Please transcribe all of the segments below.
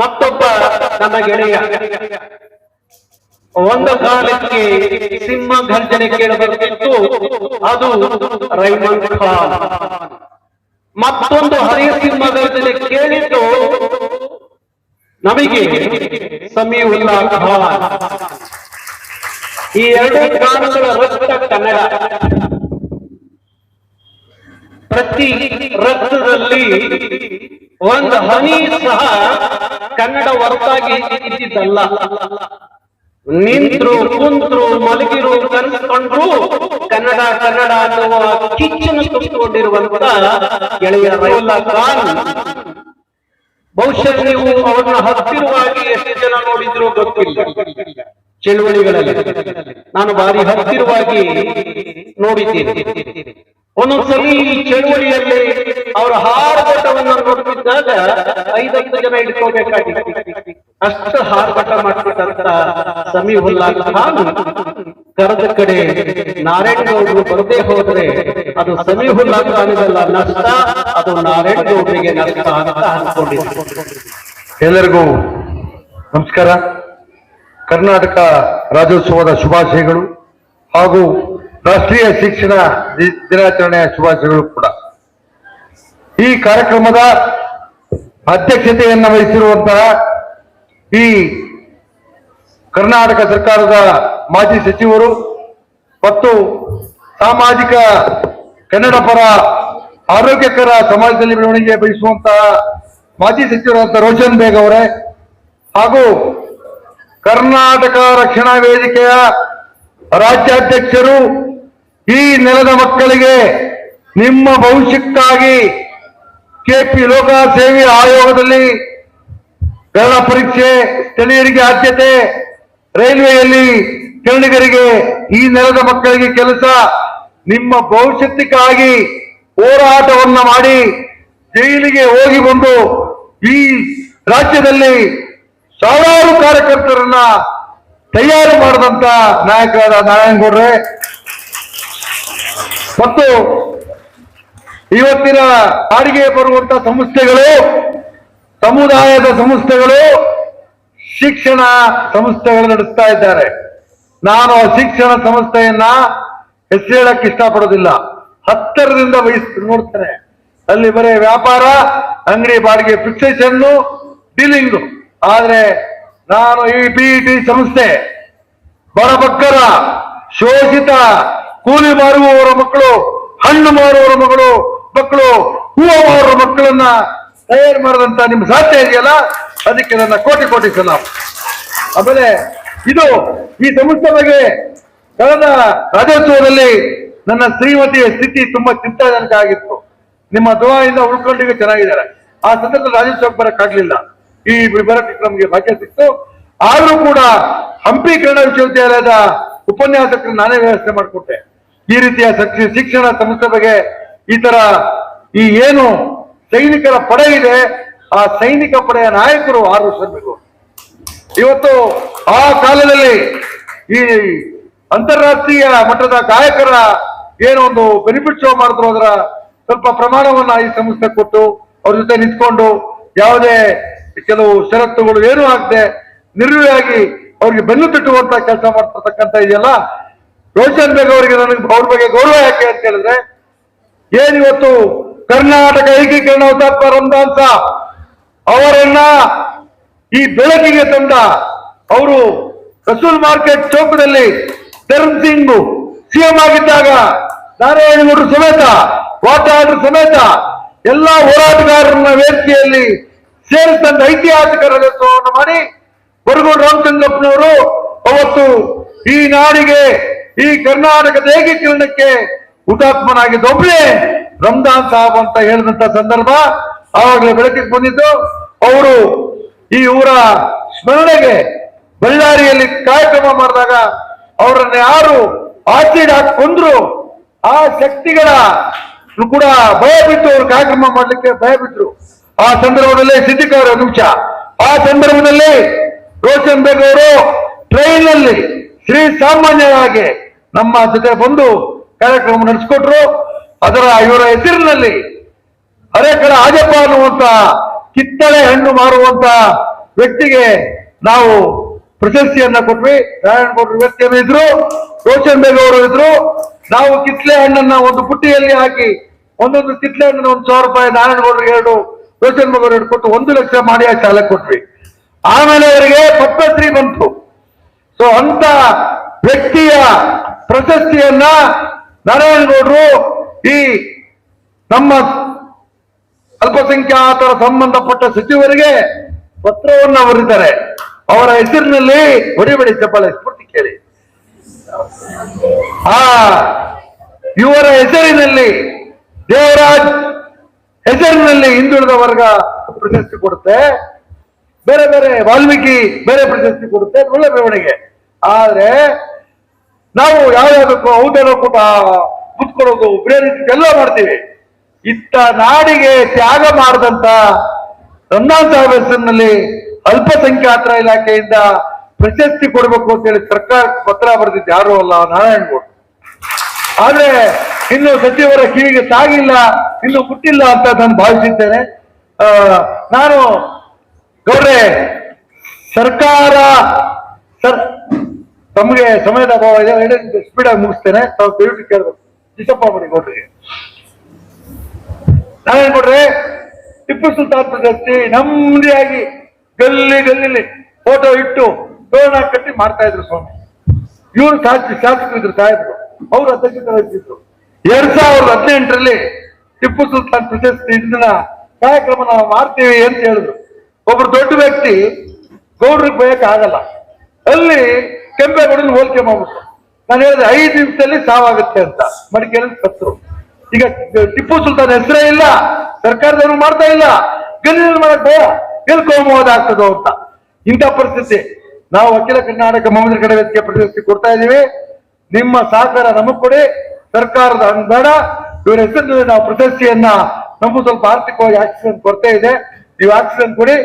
ಮತ್ತೊಬ್ಬ ನನ್ನ ಗೆಳೆಯ. ಒಂದು ಕಾಲಕ್ಕೆ ಸಿಂಹ ಗರ್ಜನೆ ಕೇಳಬೇಕಿತ್ತು. ಅದು ರೈಮನ್ ಖಾನ್. ಮತ್ತೊಂದು ಹರಿಯ ಸಿಂಹ ಗರ್ಜನೆ ಕೇಳಿದ್ದು ನಮಗೆ ಸಮೀವುಲ್ಲಾ ಖಾನ್. ಈ ಎರಡು ಖಾನ್ಗಳ ರಕ್ತ ಕನ್ನಡ. ಪ್ರತಿ ರಕ್ತದಲ್ಲಿ ಒಂದು ಹನಿ ಸಹ ಕನ್ನಡ ಹೊರತಾಗಿ ಇದ್ದಿದ್ದಲ್ಲ. ನಿಂತ್ರು, ಕುಂತ್ರು, ಮಲಗಿರು, ಕನಸ್ಕೊಂಡ್ರು ಕನ್ನಡ ಕನ್ನಡ ಅನ್ನುವ ಕಿಚ್ಚನ್ನು ತುಂಬಿಕೊಂಡಿರುವಂತ ಗೆಳೆಯ ರೈಲಾ ಖಾನ್. ಬಹುಶಃ ನೀವು ಅವರನ್ನ ಹತ್ತಿರವಾಗಿ ಎಷ್ಟು ಜನ ನೋಡಿದ್ರು ಗೊತ್ತಿಲ್ಲ. ಚಳುವಳಿಗಳಲ್ಲಿ ನಾನು ಬಾರಿ ಹತ್ತಿರವಾಗಿ ನೋಡಿದ್ದೇನೆ. ಒಂದೊಂದ್ಸಲಿ ಈ ಚಳುವಳಿಯಲ್ಲಿ ಅವರ ಹಾರಬಟ್ಟವನ್ನು ನೋಡುತ್ತಿದ್ದಾಗ ಐದೈದು ಜನ ಇಟ್ಕೋಬೇಕಾಗಿತ್ತು ಅಷ್ಟು ಹಾರಬಟ್ಟ ಮಾಡ್ತಿದ್ದಂತ ಸಮೀವುಲ್ಲಾ ಖಾನ್ ಕರೆದ ಕಡೆ ನಾರಾಯಣಗೌಡರು ಬರದೇ ಹೋದ್ರೆ ಅದು ಸಮೀಹುಲ್ಲಾ ಖಾನಿಗೆಲ್ಲ ನಷ್ಟ, ಅದು ನಾರಾಯಣಗೌಡರಿಗೆ ನಷ್ಟ ಅಂತ ಅನ್ಕೊಂಡಿದ್ರು. ಎಲ್ಲರಿಗೂ ನಮಸ್ಕಾರ. ಕರ್ನಾಟಕ ರಾಜ್ಯೋತ್ಸವದ ಶುಭಾಶಯಗಳು ಹಾಗೂ ರಾಷ್ಟ್ರೀಯ ಶಿಕ್ಷಣ ದಿನಾಚರಣೆಯ ಶುಭಾಶಯಗಳು ಕೂಡ. ಈ ಕಾರ್ಯಕ್ರಮದ ಅಧ್ಯಕ್ಷತೆಯನ್ನು ವಹಿಸಿರುವಂತಹ ಈ ಕರ್ನಾಟಕ ಸರ್ಕಾರದ ಮಾಜಿ ಸಚಿವರು ಮತ್ತು ಸಾಮಾಜಿಕ ಕನ್ನಡ ಪರ ಆರೋಗ್ಯಕರ ಸಮಾಜದಲ್ಲಿ ಬೆಳವಣಿಗೆ ಬಯಸುವಂತಹ ಮಾಜಿ ಸಚಿವರಾದ ರೋಷನ್ ಬೇಗ್ ಅವರೇ ಹಾಗೂ ಕರ್ನಾಟಕ ರಕ್ಷಣಾ ವೇದಿಕೆಯ ರಾಜ್ಯಾಧ್ಯಕ್ಷರು ಈ ನೆಲದ ಮಕ್ಕಳಿಗೆ ನಿಮ್ಮ ಭವಿಷ್ಯಕ್ಕಾಗಿ ಕೆಪಿ ಲೋಕ ಸೇವೆ ಆಯೋಗದಲ್ಲಿ ಕನ್ನಡ ಪರೀಕ್ಷೆ ಸ್ಥಳೀಯರಿಗೆ ಆದ್ಯತೆ, ರೈಲ್ವೆಯಲ್ಲಿ ಕನ್ನಡಿಗರಿಗೆ ಈ ನೆಲದ ಮಕ್ಕಳಿಗೆ ಕೆಲಸ, ನಿಮ್ಮ ಭವಿಷ್ಯಕ್ಕಾಗಿ ಹೋರಾಟವನ್ನ ಮಾಡಿ ಜೈಲಿಗೆ ಹೋಗಿ ಬಂದು ಈ ರಾಜ್ಯದಲ್ಲಿ ಸಾವಿರಾರು ಕಾರ್ಯಕರ್ತರನ್ನ ತಯಾರು ಮಾಡಿದಂತ ನಾಯಕರಾದ ನಾರಾಯಣಗೌಡ್ರೆ ಮತ್ತು ಇವತ್ತಿನ ಬಾಡಿಗೆ ಬರುವಂತ ಸಂಸ್ಥೆಗಳು, ಸಮುದಾಯದ ಸಂಸ್ಥೆಗಳು, ಶಿಕ್ಷಣ ಸಂಸ್ಥೆಗಳು ನಡೆಸ್ತಾ ಇದ್ದಾರೆ. ನಾನು ಶಿಕ್ಷಣ ಸಂಸ್ಥೆಯನ್ನ ಹೆಸರು ಹೇಳಕ್ ಇಷ್ಟಪಡೋದಿಲ್ಲ ಹತ್ತರದಿಂದ ವಹಿಸ್ ನೋಡ್ತಾರೆ ಅಲ್ಲಿ ಬರೀ ವ್ಯಾಪಾರ, ಅಂಗಡಿ ಬಾಡಿಗೆ ಫಿಕ್ಸೇಷನ್ ಡೀಲಿಂಗ್ ಆದ್ರೆ ನಾನು ಈ ಬಿಇಟಿ ಸಂಸ್ಥೆ ಬಡಬಗ್ಗರ ಶೋಷಿತ ಕೂಲಿ ಮಾರುವವರ ಮಕ್ಕಳು, ಹಣ್ಣು ಮಾರುವವರ ಮಗಳು ಮಕ್ಕಳು ಹೂವು ಮಕ್ಕಳನ್ನ ತಯಾರು ಮಾಡಿದಂತ ನಿಮ್ ಸಾಧ್ಯ ಇದೆಯಲ್ಲ? ಅದಕ್ಕೆ ನನ್ನ ಕೋಟಿ ಕೋಟಿ ಸಲ. ಆಮೇಲೆ ಇದು ಈ ಸಂಸ್ಥೆ ಬಗ್ಗೆ ಕಳೆದ ರಾಜ್ಯೋತ್ಸವದಲ್ಲಿ ನನ್ನ ಶ್ರೀಮತಿಯ ಸ್ಥಿತಿ ತುಂಬಾ ಚಿಂತಾಜನಕ ಆಗಿತ್ತು. ನಿಮ್ಮ ದುವಾಯಿಂದ ಉಳ್ಕೊಂಡಿಗೆ ಚೆನ್ನಾಗಿದ್ದಾರೆ. ಆ ಸಂದರ್ಭದಲ್ಲಿ ರಾಜ್ಯೋತ್ಸವಕ್ಕೆ ಬರಕ್ಕಾಗ್ಲಿಲ್ಲ ಈ ಬರಕ್ಕೆ ನಮ್ಗೆ ಭಾಗ್ಯ ಸಿಕ್ತು. ಆದರೂ ಕೂಡ ಹಂಪಿ ಕನ್ನಡ ವಿಶ್ವವಿದ್ಯಾಲಯದ ಉಪನ್ಯಾಸಕರು ನಾನೇ ವ್ಯವಸ್ಥೆ ಮಾಡಿಕೊಟ್ಟೆ. ಈ ರೀತಿಯ ಶಕ್- ಶಿಕ್ಷಣ ಸಂಸ್ಥೆ ಬಗ್ಗೆ ಈ ತರ ಈ ಏನು ಸೈನಿಕರ ಪಡೆ ಇದೆ, ಆ ಸೈನಿಕ ಪಡೆಯ ನಾಯಕರು ಆರು ವರ್ಷ ಇವತ್ತು ಆ ಕಾಲದಲ್ಲಿ ಈ ಅಂತಾರಾಷ್ಟ್ರೀಯ ಮಟ್ಟದ ಗಾಯಕರ ಏನೋ ಒಂದು ಬೆನಿಫಿಟ್ ಶೋ ಮಾಡಿದ್ರು, ಅದರ ಸ್ವಲ್ಪ ಪ್ರಮಾಣವನ್ನ ಈ ಸಂಸ್ಥೆ ಕೊಟ್ಟು ಅವ್ರ ಜೊತೆ ನಿಂತ್ಕೊಂಡು ಯಾವುದೇ ಕೆಲವು ಷರತ್ತುಗಳು ಏನೂ ಆಗದೆ ನಿರ್ವಿಯಾಗಿ ಅವ್ರಿಗೆ ಬೆನ್ನು ತಟ್ಟುವಂತ ಕೆಲಸ ಮಾಡ್ತಿರ್ತಕ್ಕಂಥ ಇದೆಯಲ್ಲ? ರೋಷನ್ ಬೇಗ್ ಅವರಿಗೆ ನನಗೆ ಅವ್ರ ಬಗ್ಗೆ ಗೌರವ ಯಾಕೆ ಅಂತ ಹೇಳಿದ್ರೆ ಏನಿವತ್ತು ಕರ್ನಾಟಕ ಏಕೀಕರಣ ಹುತಾತ್ಮ ರಂದಾಂತ ಅವರನ್ನ ಈ ಬೆಳಕಿಗೆ ತಂದ ಅವರು ರಸೂಲ್ ಮಾರ್ಕೆಟ್ ಚೌಕದಲ್ಲಿ ಧರ್ಮ್ ಸಿಂಗ್ ಸಿಎಂ ಆಗಿದ್ದಾಗ ನಾರಾಯಣಗೌಡರು ಸಮೇತ ವಾಟಾಡ್ರ ಸಮೇತ ಎಲ್ಲಾ ಹೋರಾಟಗಾರರನ್ನ ವೇದಿಕೆಯಲ್ಲಿ ಸೇರಿಸಿದಂತ ಐತಿಹಾಸಿಕ ರಜೋತ್ಸವವನ್ನು ಮಾಡಿ ಬರಗೂರು ರಾಮಚಂದ್ರಪ್ಪನವರು ಅವತ್ತು ಈ ನಾಡಿಗೆ, ಈ ಕರ್ನಾಟಕದ ಏಕೀಕರಣಕ್ಕೆ ಹುತಾತ್ಮನಾಗಿದ್ದ ಒಬ್ಬನೇ ರಂಜಾನ್ ಸಾಹಬ್ ಅಂತ ಹೇಳಿದಂತ ಸಂದರ್ಭ ಆವಾಗಲೇ ಬೆಳಕಿಗೆ ಬಂದಿದ್ದು. ಅವರು ಈ ಊರ ಸ್ಮರಣೆಗೆ ಬಳ್ಳಾರಿಯಲ್ಲಿ ಕಾರ್ಯಕ್ರಮ ಮಾಡಿದಾಗ ಅವರನ್ನ ಯಾರು ಆಚೀಡ್ ಹಾಕೊಂಡ್ರು ಆ ಶಕ್ತಿಗಳ ಕೂಡ ಭಯ ಬಿಟ್ಟು ಅವರು ಕಾರ್ಯಕ್ರಮ ಮಾಡಲಿಕ್ಕೆ ಭಯ ಬಿಟ್ರು. ಆ ಸಂದರ್ಭದಲ್ಲಿ ಸಿದ್ಧಿಕಾರ ಆ ಸಂದರ್ಭದಲ್ಲಿ ರೋಷನ್ ಬೇಗ್ ಅವರು ಟ್ರೈನ್ ಅಲ್ಲಿ ಶ್ರೀ ಸಾಮಾನ್ಯವಾಗಿ ನಮ್ಮ ಜೊತೆ ಬಂದು ಕಾರ್ಯಕ್ರಮ ನಡೆಸಿಕೊಟ್ರು. ಅದರ ಇವರ ಹೆಸರಿನಲ್ಲಿ ಅದೇ ಕಡೆ ಆಜಪ್ಪ ಅನ್ನುವಂತ, ಕಿತ್ತಳೆ ಹಣ್ಣು ಮಾರುವಂತ ವ್ಯಕ್ತಿಗೆ ನಾವು ಪ್ರಶಸ್ತಿಯನ್ನ ಕೊಟ್ವಿ. ನಾರಾಯಣ ಗೌಡ್ರು ವ್ಯಕ್ತಿಯನ್ನು ಇದ್ರು, ರೋಷನ್ ಬೇಗ್ ಅವರು ಇದ್ರು. ನಾವು ಕಿತ್ಲೆ ಹಣ್ಣನ್ನ ಒಂದು ಪುಟ್ಟಿಯಲ್ಲಿ ಹಾಕಿ ಒಂದೊಂದು ಕಿತ್ಲೆ ಹಣ್ಣನ್ನ ಒಂದು ಸಾವಿರ ರೂಪಾಯಿ ನಾರಾಯಣ ಗೌಡ್ರಿಗೆ ಎರಡು ರೋಚನ್ ಬೇಗ್ ಎರಡು ಕೊಟ್ಟು ಒಂದು ಲಕ್ಷ ಮಾಡಿ ಆ ಶಾಲೆ ಕೊಟ್ವಿ. ಆಮೇಲೆ ಅವರಿಗೆ ಪದ್ಮಶ್ರೀ ಬಂತು. ಸೊ ಅಂತ ವ್ಯಕ್ತಿಯ ಪ್ರಶಸ್ತಿಯನ್ನ ನಾರಾಯಣಗೌಡರು ಈ ನಮ್ಮ ಅಲ್ಪಸಂಖ್ಯಾತರ ಸಂಬಂಧಪಟ್ಟ ಸಚಿವರಿಗೆ ಪತ್ರವನ್ನು ಬರೆದಿದ್ದಾರೆ. ಅವರ ಹೆಸರಿನಲ್ಲಿ ಹೊಡಿಬೇಡಿ ಚಪ್ಪಾಳೆ, ಸ್ಫೂರ್ತಿ ಕೇಳಿ. ಆ ಇವರ ಹೆಸರಿನಲ್ಲಿ ದೇವರಾಜ್ ಹೆಸರಿನಲ್ಲಿ ಹಿಂದುಳಿದ ವರ್ಗ ಪ್ರಶಸ್ತಿ ಕೊಡುತ್ತೆ. ಬೇರೆ ಬೇರೆ ವಾಲ್ಮೀಕಿ ಬೇರೆ ಪ್ರಶಸ್ತಿ ಕೊಡುತ್ತೆ ಒಳ್ಳೆ ಬೆಳವಣಿಗೆ. ಆದ್ರೆ ನಾವು ಯಾವ್ಯಾವುದಕ್ಕೂ ಔತಣ ಕೂಟ ಕುತ್ಕೊಳ್ಳೋದು ಪ್ರೇರಿತ ಎಲ್ಲ ಮಾಡ್ತೀವಿ. ಇತ್ತ ನಾಡಿಗೆ ತ್ಯಾಗ ಮಾಡಿದಂತ ಸಾಹೇಬ್ ಹೆಸರಿನಲ್ಲಿ ಅಲ್ಪಸಂಖ್ಯಾತರ ಇಲಾಖೆಯಿಂದ ಪ್ರಶಸ್ತಿ ಕೊಡಬೇಕು ಅಂತೇಳಿ ಸರ್ಕಾರ ಪತ್ರ ಬರೆದಿದ್ದು ಯಾರು ಅಲ್ಲ? ನಾರಾಯಣಗೌಡ ಆದ್ರೆ ಇನ್ನು ಸಚಿವರ ಕಿವಿಗೆ ತಾಗಿಲ್ಲ, ಇನ್ನು ಮುಟ್ಟಿಲ್ಲ ಅಂತ ನಾನು ಭಾವಿಸಿದ್ದೇನೆ. ನಾನು ಗೌಡ್ರೆ, ಸರ್ಕಾರ, ಸರ್, ತಮಗೆ ಸಮಯದ ಅಭಾವ ಇದೆ ಸ್ಪೀಡ್ ಆಗಿ ಮುಗಿಸ್ತೇನೆ. ತಾವು ದಯವಿಟ್ಟು ಕೇಳಬೇಕು. ಚಿಕ್ಕಪ್ಪ ಮಾಡಿ ಗೌಡ್ರಿಗೆ ನಾವೇನ್ ಕೊಡ್ರಿ ಟಿಪ್ಪು ಸುಲ್ತಾನ್ ಪ್ರಶಸ್ತಿ ನೆಮ್ಮದಿಯಾಗಿ ಗಲ್ಲಿ ಗಲ್ಲಿಲಿ ಫೋಟೋ ಇಟ್ಟು ತೋರಣ ಕಟ್ಟಿ ಮಾಡ್ತಾ ಇದ್ರು ಸ್ವಾಮಿ. ಇವರು ಶಾಸಕ ಶಾಸಕರಿದ್ರು ಸಾಹೇಬರು. ಅವರು ಅಧ್ಯಕ್ಷರಾಗಿದ್ರು. ಎರಡ್ ಸಾವಿರದ ಹದಿನೆಂಟರಲ್ಲಿ ಟಿಪ್ಪು ಸುಲ್ತಾನ್ ಪ್ರಶಸ್ತಿ ಇದನ್ನ ಕಾರ್ಯಕ್ರಮ ನಾವು ಮಾಡ್ತೀವಿ ಅಂತ ಹೇಳಿದ್ರು. ಒಬ್ರು ದೊಡ್ಡ ವ್ಯಕ್ತಿ ಗೌಡ್ರಿಗೆ ಬಯಕ್ ಆಗಲ್ಲ ಅಲ್ಲಿ ಕೆಂಪೇಗೌಡನ ಹೋಲಿಕೆ ಮಾಡ್ಬಿಟ್ಟು ನಾನು ಹೇಳಿದೆ, ಐದು ನಿಮಿಷದಲ್ಲಿ ಸಾವಾಗುತ್ತೆ ಅಂತ. ಮಡಿಕೇರಿ ಸತ್ರು. ಈಗ ಟಿಪ್ಪು ಸುಲ್ತಾನ್ ಹೆಸರೇ ಇಲ್ಲ, ಸರ್ಕಾರದವ್ರು ಮಾಡ್ತಾ ಇಲ್ಲ. ಗಲ್ಲಿ ಮಾಡಕ್ ಗೆಲ್ಲುಕೊಂಬೋದ ಆಗ್ತದೋ ಅಂತ. ಇಂಥ ಪರಿಸ್ಥಿತಿ. ನಾವು ಅಖಿಲ ಕರ್ನಾಟಕ ಮಮದ್ರ ಕಡೆ ವೇದಿಕೆ ಪ್ರಶಸ್ತಿ ಕೊಡ್ತಾ ಇದೀವಿ ನಿಮ್ಮ ಸಹಕಾರ ನಮಗ್ ಕೊಡಿ, ಸರ್ಕಾರದ ಅನ್ಬೇಡ ಇವ್ರ ಹೆಸರಿನಲ್ಲಿ ನಾವು ಪ್ರಶಸ್ತಿಯನ್ನ ನಮಗೂ ಸ್ವಲ್ಪ ಆರ್ಥಿಕವಾಗಿ ಆಕ್ಸಿಡೆಂಟ್ ಕೊರತೆ ಇದೆ. ನೀವು ಆಕ್ಸಿಜನ್ ಕೊಡಿ,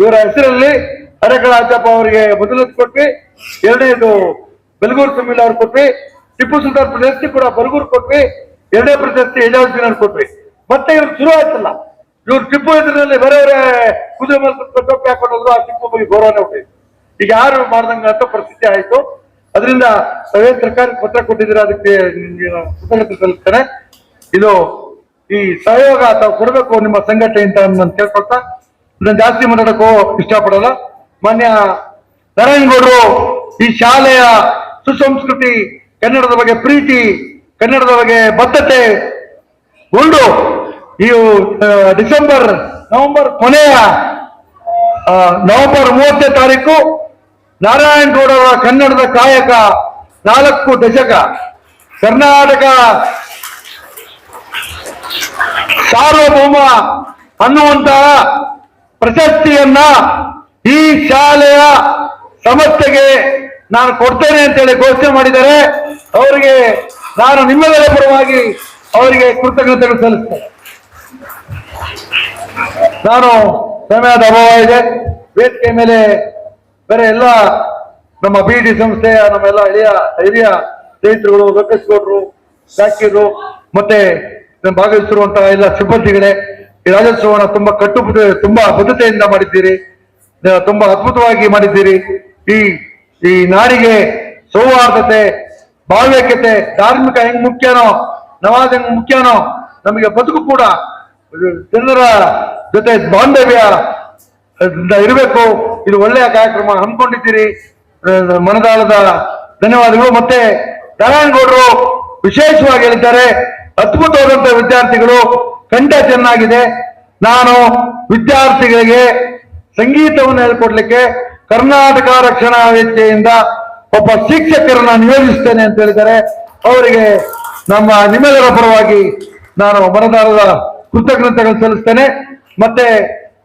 ಇವರ ಹೆಸರಲ್ಲಿ ಅರೆಕಳಾಚಪ್ಪ ಅವರಿಗೆ ಮೊದಲನೇದು ಕೊಟ್ವಿ, ಎರಡನೇದು ಬೆಲಗೂರು ಸುಮಿಲ್ ಅವ್ರು ಕೊಟ್ವಿ, ಟಿಪ್ಪು ಸುಲ್ತಾನ್ ಪ್ರಶಸ್ತಿ ಕೂಡ ಬರಗೂರು ಕೊಟ್ವಿ, ಎರಡನೇ ಪ್ರಶಸ್ತಿ ಅವ್ರು ಕೊಟ್ವಿ. ಮತ್ತೆ ಇವ್ರು ಶುರು ಆಯ್ತಲ್ಲ, ಇವ್ರು ಟಿಪ್ಪು ಹೆಸರಿನಲ್ಲಿ ಬೇರೆ ಕುದುರೆ ಮೇಲೆ ಟೊಪ್ಪಿ ಹಾಕೊಂಡ್ರು ಆ ಟಿಪ್ಪು ಬಗ್ಗೆ ಗೌರವನೇ ಉಂಟು ಈಗ ಯಾರು ಮಾಡ್ದಂಗ ಅಂತ ಪರಿಸ್ಥಿತಿ ಆಯ್ತು. ಅದರಿಂದ ಸವೇ ಸರ್ಕಾರಕ್ಕೆ ಪತ್ರ ಕೊಟ್ಟಿದ್ದೀರಾ, ಅದಕ್ಕೆ ಕೃತಜ್ಞತೆ ಸಲ್ಲಿಸ್ತೇನೆ. ಇದು ಈ ಸಹಯೋಗ ಅಥವಾ ಕೊಡಬೇಕು ನಿಮ್ಮ ಸಂಘಟನೆ ಅಂತ ನಾನು ಕೇಳ್ಕೊಳ್ತಾ ಇದನ್ನ ಜಾಸ್ತಿ ಮಾತಾಡಕ್ಕೂ ಇಷ್ಟಪಡಲ್ಲ. ಮಾನ್ಯ ನಾರಾಯಣಗೌಡರು ಈ ಶಾಲೆಯ ಸುಸಂಸ್ಕೃತಿ, ಕನ್ನಡದ ಬಗ್ಗೆ ಪ್ರೀತಿ, ಕನ್ನಡದ ಬಗ್ಗೆ ಬದ್ಧತೆ ಉಂಡು. ಈ ಡಿಸೆಂಬರ್, ನವೆಂಬರ್ ಕೊನೆಯ ನವೆಂಬರ್ ಮೂವತ್ತನೇ ತಾರೀಕು ನಾರಾಯಣಗೌಡರ ಕನ್ನಡದ ಕಾಯಕ ನಾಲ್ಕು ದಶಕ, ಕರ್ನಾಟಕ ಸಾರ್ವಭೌಮ ಅನ್ನುವಂತಹ ಪ್ರಶಸ್ತಿಯನ್ನ ಈ ಶಾಲೆಯ ಸಂಸ್ಥೆಗೆ ನಾನು ಕೊಡ್ತೇನೆ ಅಂತೇಳಿ ಘೋಷಣೆ ಮಾಡಿದರೆ ಅವರಿಗೆ ನಾನು ನಿಮ್ಮೆಲ್ಲರ ಪರವಾಗಿ ಅವರಿಗೆ ಕೃತಜ್ಞತೆಗಳು ಸಲ್ಲಿಸ್ತೇನೆ. ನಾನು ಸಮಯದ ಅಭಾವ ಇದೆ. ವೇದಿಕೆ ಮೇಲೆ ಬೇರೆ ಎಲ್ಲ ನಮ್ಮ ಬಿ ಡಿ ಸಂಸ್ಥೆಯ ನಮ್ಮೆಲ್ಲ ಹಿರಿಯ ಹಿರಿಯ ಸ್ನೇಹಿತರುಗಳು, ಲೋಕೇಶ್ ಗೌಡರು ಸಾಕಿರು ಮತ್ತೆ ಭಾಗವಹಿಸಿರುವಂತಹ ಎಲ್ಲ ಸಿಬ್ಬಂದಿಗಳೇ ಈ ರಾಜ್ಯೋತ್ಸವನ ತುಂಬಾ ಕಟ್ಟು ತುಂಬಾ ಬದ್ಧತೆಯಿಂದ ಮಾಡಿದ್ದೀರಿ. ತುಂಬಾ ಅದ್ಭುತವಾಗಿ ಮಾಡಿದ್ದೀರಿ. ಈ ಈ ನಾಡಿಗೆ ಸೌಹಾರ್ದತೆ ಭಾವ್ಯಕತೆ ಧಾರ್ಮಿಕ ಹೆಂಗ್ ಮುಖ್ಯನೋ, ನಮಾಜ್ ಹೆಂಗ್ ಮುಖ್ಯನೋ, ನಮಗೆ ಬದುಕು ಕೂಡ ಜನರ ಜೊತೆ ಬಾಂಧವ್ಯ ಇರಬೇಕು. ಇದು ಒಳ್ಳೆಯ ಕಾರ್ಯಕ್ರಮ ಹಮ್ಮಿಕೊಂಡಿದ್ದೀರಿ. ಮನದಾಳದ ಧನ್ಯವಾದಗಳು. ಮತ್ತೆ ನಾರಾಯಣಗೌಡರು ವಿಶೇಷವಾಗಿ ಹೇಳಿದ್ದಾರೆ. ಅದ್ಭುತವಾದಂತಹ ವಿದ್ಯಾರ್ಥಿಗಳು. ಕಂಠ ಚೆನ್ನಾಗಿದೆ. ನಾನು ವಿದ್ಯಾರ್ಥಿಗಳಿಗೆ ಸಂಗೀತವನ್ನು ಹೇಳ್ಕೊಡ್ಲಿಕ್ಕೆ ಕರ್ನಾಟಕ ರಕ್ಷಣಾ ವೇದಿಕೆಯಿಂದ ಒಬ್ಬ ಶಿಕ್ಷಕರನ್ನ ನಿಯೋಜಿಸ್ತೇನೆ ಅಂತ ಹೇಳಿದರೆ ಅವರಿಗೆ ನಮ್ಮ ನಿಮ್ಮೆಲ್ಲರ ಪರವಾಗಿ ನಾನು ಮನದಾರದ ಕೃತಜ್ಞತೆಗಳು ಸಲ್ಲಿಸ್ತೇನೆ. ಮತ್ತೆ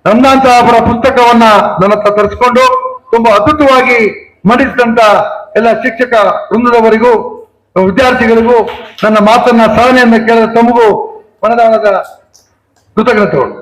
ನನ್ನಂತಹ ಅವರ ಪುಸ್ತಕವನ್ನ ನನ್ನ ಹತ್ರ ತರಿಸ್ಕೊಂಡು ತುಂಬಾ ಅದ್ಭುತವಾಗಿ ಮಂಡಿಸಿದಂತ ಎಲ್ಲ ಶಿಕ್ಷಕ ವೃಂದದವರಿಗೂ, ವಿದ್ಯಾರ್ಥಿಗಳಿಗೂ ನನ್ನ ಮಾತನ್ನ ಸಹನೆಯನ್ನು ಕೇಳಿದ ತಮಗೂ ಮನದಾಳದ ಕೃತಜ್ಞತೆಗಳು